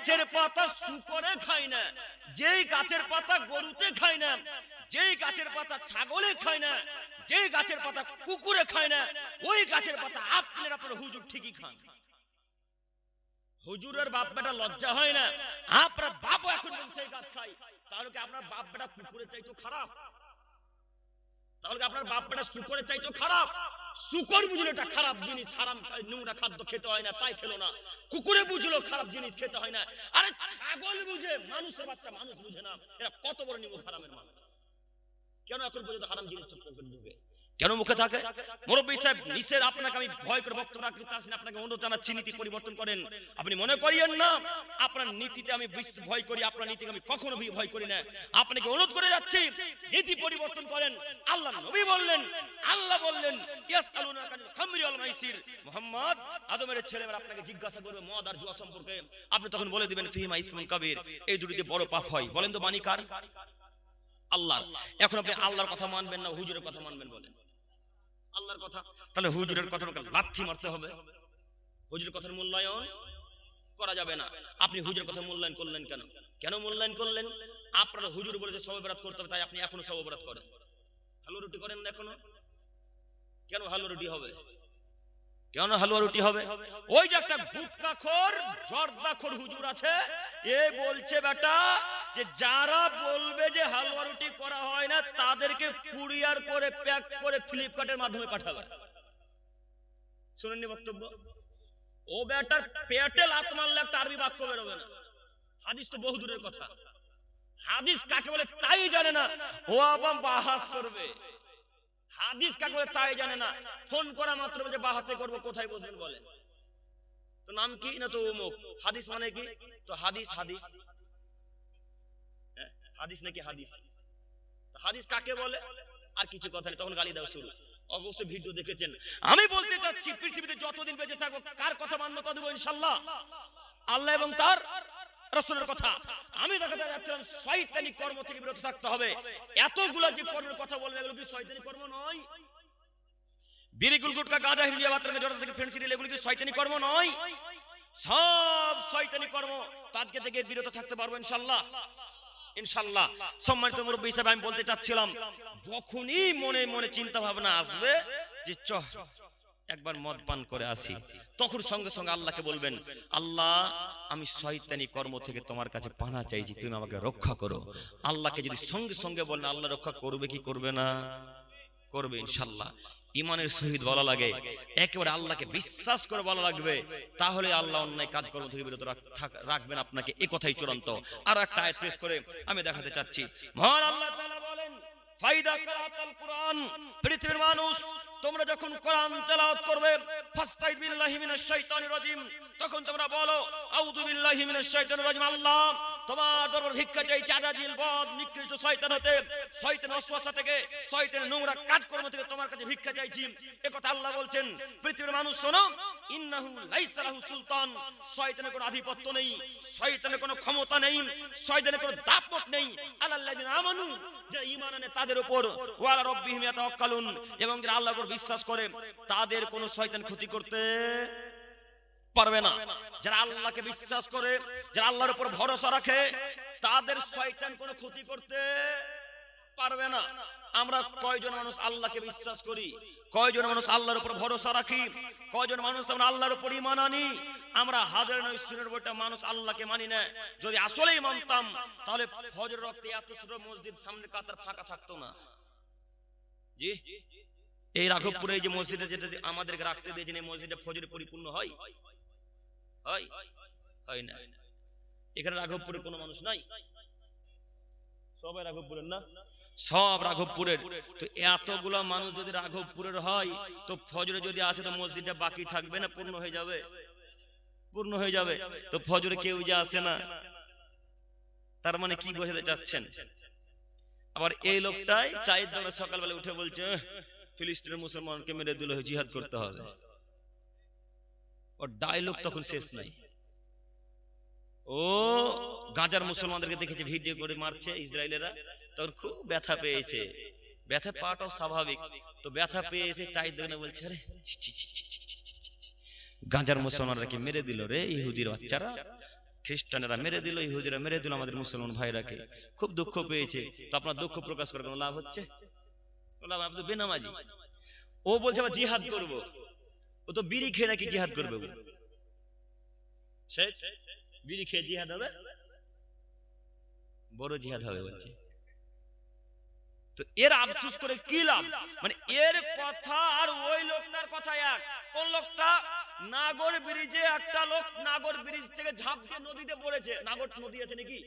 গাছের পাতা শুকরে খায় না, যেই গাছের পাতা গরুতে খায় না, যেই গাছের পাতা ছাগলে খায় না, যেই গাছের পাতা কুকুরে খায় না, ওই গাছের পাতা আপনার আপনার হুজুর ঠিকই খান। হুজুরের বাপ বেটা লজ্জা হয় না, আপনার বাপও এখন সেই গাছ তাহলে আপনার বাপ বেটা কুকুরের চাইতো খারাপ? তাহলে আপনার বাপ বেটা চাইতো খারাপ? শুকর বুঝলো এটা খারাপ জিনিস, হারাম নোংরা খাদ্য খেতে হয় না, তাই খেলো না। কুকুরে বুঝলো খারাপ জিনিস খেতে হয় না। আরে ছাগল বুঝে, মানুষের বাচ্চা মানুষ বুঝে না। এরা কত বড় নিব হারামের মানুষ। কেন এখন পর্যন্ত হারাম জিনিস চক্কর ঢুকে? কেন মুখে থাকে? মুরব্বী সাহেব, নিষেধ আপনাকে আমি ভয় করে বক্তব্য রাখতে আসেন, আপনাকে অনুরোধ জানাচ্ছি, নীতি পরিবর্তন করেন। আপনি মনে করিয়েন না, আপনার নীতিতে আমি ভয় করি, আপনার নীতিকে আমি কখনো ভয় করি না। আপনাকে অনুরোধ করে যাচ্ছি, নীতি পরিবর্তন করেন। আল্লাহ নবী বললেন, আল্লাহ বললেন মুহাম্মদ, আদমের ছেলেমেয়েরা আপনাকে জিজ্ঞাসা করবে মদ আর জুয়া সম্পর্কে। আপনি তখন বলে দিবেন, ফিহিমা ইসমুন কাবীর, এই দুটিতে বড় পাপ হয়। বলেন তো মানি কার? আল্লাহ এখন আপনি আল্লাহর কথা মানবেন না, হুজুরের কথা মানবেন বলেন। আল্লাহর কথা। তাহলে হুজুরের কথা লাথি মারতে হবে। হুজুরের কথার মূল্যায়ন করা যাবে না। আপনি হুজুরের কথা মূল্যায়ন করলেন কেন? কেন মূল্যায়ন করলেন? আপনারা হুজুর বলে যে সবে বরাত করতে হবে, তাই আপনি এখনও সবে বরাত করেন। হালুয়া রুটি করেন না এখনও? কেন হালুয়া রুটি হবে? কেন হালুয়া রুটি হবে? ওই যে একটা গুটকাখোর, জর্দাখোর হুজুর আছে, এ বলছে, বেটা যে যারা বলবে যে হালুয়া রুটি করা হয় না, তাদেরকে কুরিয়ার করে, প্যাক করে ফ্লিপকার্টের মাধ্যমে পাঠাবে। শুনেননি বক্তব্য? ও বেটার পেটে লাত মারলে একটা আরবি বাক্য বেরোবে না। হাদিস তো বহু দূরের কথা। হাদিস কাকে বলে তাই জানে না, ও আবার বাহাস করবে। হাদিস কাকে বলে তাই জানে না, ফোন করা মাত্র যে বাহাসে করব, কোথায় বসবেন বলেন? তো নাম কি? না তো অমুক। হাদিস মানে কি? তো হাদিস হাদিস। হাদিস নাকি হাদিস? হাদিস কাকে বলে? আর কিছু কথা নেই, তখন গালি দেওয়া শুরু। অবশ্যই ভিডিও দেখেছেন। আমি বলতে চাচ্ছি, পৃথিবীতে যতদিন বেঁচে থাকব কার কথা মান্য তা দেবো ইনশাল্লাহ আল্লাহ এবং তার রসুলের কথা। আমি দেখাতে যাচ্ছিলাম, শয়তানি কর্ম থেকে বিরত থাকতে হবে। এতগুলা যে কর্মের কথা বলবে, এগুলো কি শয়তানি কর্ম নয়? বিড়ি গুলগুটকা গাঁজা হিলিয়া বাত্রা জড়া থেকে ফেন্সিডিল এগুলো কি শয়তানি কর্ম নয়? সব শয়তানি কর্ম আজকে থেকে বিরত থাকতে পারব ইনশাল্লাহ ইনশাল্লাহ। সম্মানিত মুরব্বী হিসেবে আমি বলতে চাচ্ছিলাম, যখনই মনে মনে চিন্তা ভাবনা আসবে যে চ একবার মদ পান করে আসি, তখন সঙ্গে সঙ্গে আল্লাহকে বলবেন, আল্লাহ, আমি শয়তানি কর্ম থেকে তোমার কাছে পানা চাইছি, তুমি আমাকে রক্ষা করো। আল্লাহকে যদি সঙ্গে সঙ্গে বলেন, আল্লাহ রক্ষা করবে কি করবে না? করবে ইনশাল্লাহ। ইমানের সহিত বলা লাগে, একেবারে আল্লাহকে বিশ্বাস করে বলা লাগবে, তাহলে আল্লাহ অন্যায় কাজকর্ম থেকে বিরত রাখবেন আপনাকে। এ কথাই চূড়ান্ত। আর একটা আয়াত পেশ করে আমি দেখাতে চাচ্ছি। মহান আল্লাহ বলেন, ফাইদা কুরআন, পৃথিবীর মানুষ তোমরা যখন কোরআন তেলাওয়াত করবে ফাস্তাইদ বিল্লাহি মিনাশ শাইতানির রাজিম, তখন তোমরা বলো, আউযু বিল্লাহি মিনাশ শাইতানির রাজিম, আল্লাহ, তোমার দরবার ভিক্ষা চাইছি আজাজিল বদ, নিকৃষ্ট শয়তান হতে শয়তান ওয়াসওয়াসা থেকে, শয়তানের নোংরা কাজকর্ম থেকে তোমার কাছে ভিক্ষা চাইছি। এ কথা আল্লাহ বলছেন, পৃথিবীর মানুষ শোনো, ইন্নাহু লাইসা লাহু সুলতান, শয়তানের কোনো আধিপত্য নেই, শয়তানের কোনো ক্ষমতা নেই, শয়তানের কোনো দাপট নেই। আল্লাহ্লাযিনা আমানু, যারা ঈমান আনে তাদের উপর, ওয়ালা রাব্বিহিম ইয়াতাওয়াক্কালুন, এবং যারা আল্লাহর বিশ্বাস করে তাদের কোনো শয়তান ক্ষতি করতে পারবে না। যারা আল্লাহকে বিশ্বাস করে, যারা আল্লাহর উপর ভরসা রাখে, তাদের শয়তান কোনো ক্ষতি করতে পারবে না। আমরা কয়জন মানুষ আল্লাহকে বিশ্বাস করি? কয়জন মানুষ আল্লাহর উপর ভরসা রাখি? কয়জন মানুষ আমরা আল্লাহর উপর ইমান আনি? আমরা হাজার নয় সুরের বইটা মানুষ আল্লাহকে মানি না। যদি আসলেই মানতাম, তাহলে ফজর রক্তে এত ছোট মসজিদ সামনে কাতার ফাঁকা থাকতো না। জি? এই রাঘবপুরে যে মসজিদে যেটা যে আমাদেরকে রাখতে দিয়েছেন এই মসজিদে ফজরে পরিপূর্ণ হয়? হয়? না। এখানে রাঘবপুরে কোনো মানুষ নাই? সবাই রাঘবপুরের না? সব রাঘবপুরের। তো এতগুলা মানুষ যদি রাঘবপুরের হয় তো ফজরে যদি আসে তো মসজিদটা বাকি থাকবে না পূর্ণ হয়ে যাবে? পূর্ণ হয়ে যাবে। তো ফজরে কেউ যে আসে না তার মানে কি বোঝাতে চাচ্ছেন? আবার এই লোকটাই চায়ের দোকানে সকালবেলা উঠে বলছে "এহ, ফিলিস্তিনের মুসলমানকে মেরে দিল জিহাদ করতে হবে। ওর ডায়লগ তখন শেষ নাই। ও গাজার মুসলমানদেরকে দেখেছে, ভিডিও করে মারছে ইসরায়েলেরা। তখন খুব ব্যথা পেয়েছে। ব্যথা পাওয়াটাও স্বাভাবিক। তো ব্যথা পেয়েছে, চায়ের দোকানে বলছে, আরে। গাজার মুসলমানরা কি মেরে দিল রে ইহুদির বাচ্চারা? খ্রিস্টানেরা মেরে দিল, ইহুদিরা মেরে দিল আমাদের মুসলমান ভাইরাকে খুব দুঃখ পেয়েছে। তো আপনার দুঃখ প্রকাশ করে কোনো লাভ হচ্ছে? বেনামাজি। ও বলছে জিহাদ ও তো বিড়ি খেয়ে নাকি জিহাদ করবে বিড়ি খেয়ে জিহাদ হবে? বড় জিহাদ হবে বলছে। এর আফসোস করে কি লাভ? মানে এর কথা আর ওই লোকটার কথা এক। কোন লোকটা? নাগর ব্রিজে একটা লোক নাগর ব্রিজ থেকে ঝাঁপ দিয়ে নদীতে পড়েছে। নাগর নদী আছে নাকি?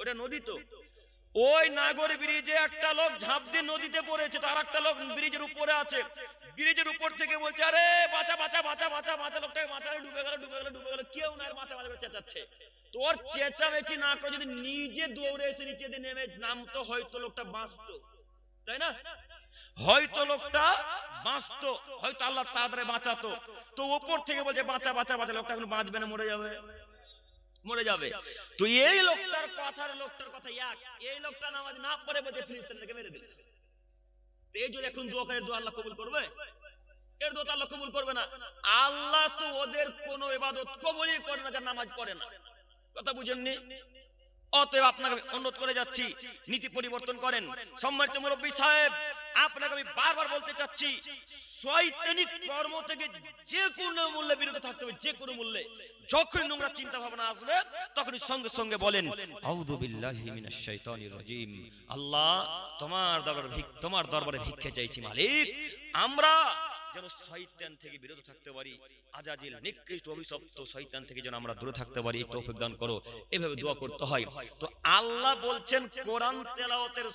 ওটা নদী তো। ওই নাগর ব্রিজে একটা লোক ঝাঁপ দিয়ে নদীতে পড়েছে তো আর একটা লোক ব্রিজের উপরে আছে। ব্রিজের উপর থেকে বলছে, আরে, বাঁচা বাঁচা বাঁচা বাঁচা বাঁচা লোকটাকে বাঁচালে ডুবে গেল ডুবে গেল ডুবে গেল। কেউ না বাঁচা বাঁচা চেঁচাচ্ছে। তোর চেঁচামেচি না করে যদি নিজে দৌড়ে এসে নিচে দিয়ে নেমে নামতো হয়তো লোকটা বাঁচতো। তাই না? হয়তো লোকটা বাঁচতো, হয়তো আল্লাহ তাড়াতাড়ি বাঁচাতো। তো উপর থেকে বলছে, বাঁচা বাঁচা বাঁচা, লোকটা এখন বাঁচবে না, মরে যাবে। মরে যাবে। তো এই লোকটার কথার লোকটার কথা এক। এই লোকটা নামাজ না পড়ে বলতে ফিলিস্তিনকে মেরে দিল তো এই যদি এখন দোয়া করে দোয়া আল্লাহ কবুল করবে? এর দোয়া তো আল্লাহ কবুল করবে না। আল্লাহ তো ওদের কোনো ইবাদত কবুলই করে না যার নামাজ পড়ে না। কথা বুঝেননি? অতএব আপনাকে আমি অনুরোধ করে যাচ্ছি, নীতি পরিবর্তন করেন। সম্মানিত মুরব্বী সাহেব, আপনাকে আমি বারবার বলতে চাচ্ছি, শয়তানিক কর্ম থেকে যে কোনো মূল্যে বিরত থাকতে হবে যে কোনো মূল্যে। যখনই নোংরা চিন্তা ভাবনা আসবে, তখনই সঙ্গে সঙ্গে বলেন রাজিম। আল্লাহ তোমার দরবারে তোমার দরবারে ভিক্ষা চাইছি মালিক। আমরা যেন শয়তান থেকে বিরত থাকতে পারি, আজাজিল নিকৃষ্ট অভিশপ্ত শয়তান থেকে যেন আমরা দূরে থাকতে পারি তৌফিক দান করো। এভাবে দোয়া করতে হয়। তো আল্লাহ বলছেন, কোরআন তেলাওয়াতের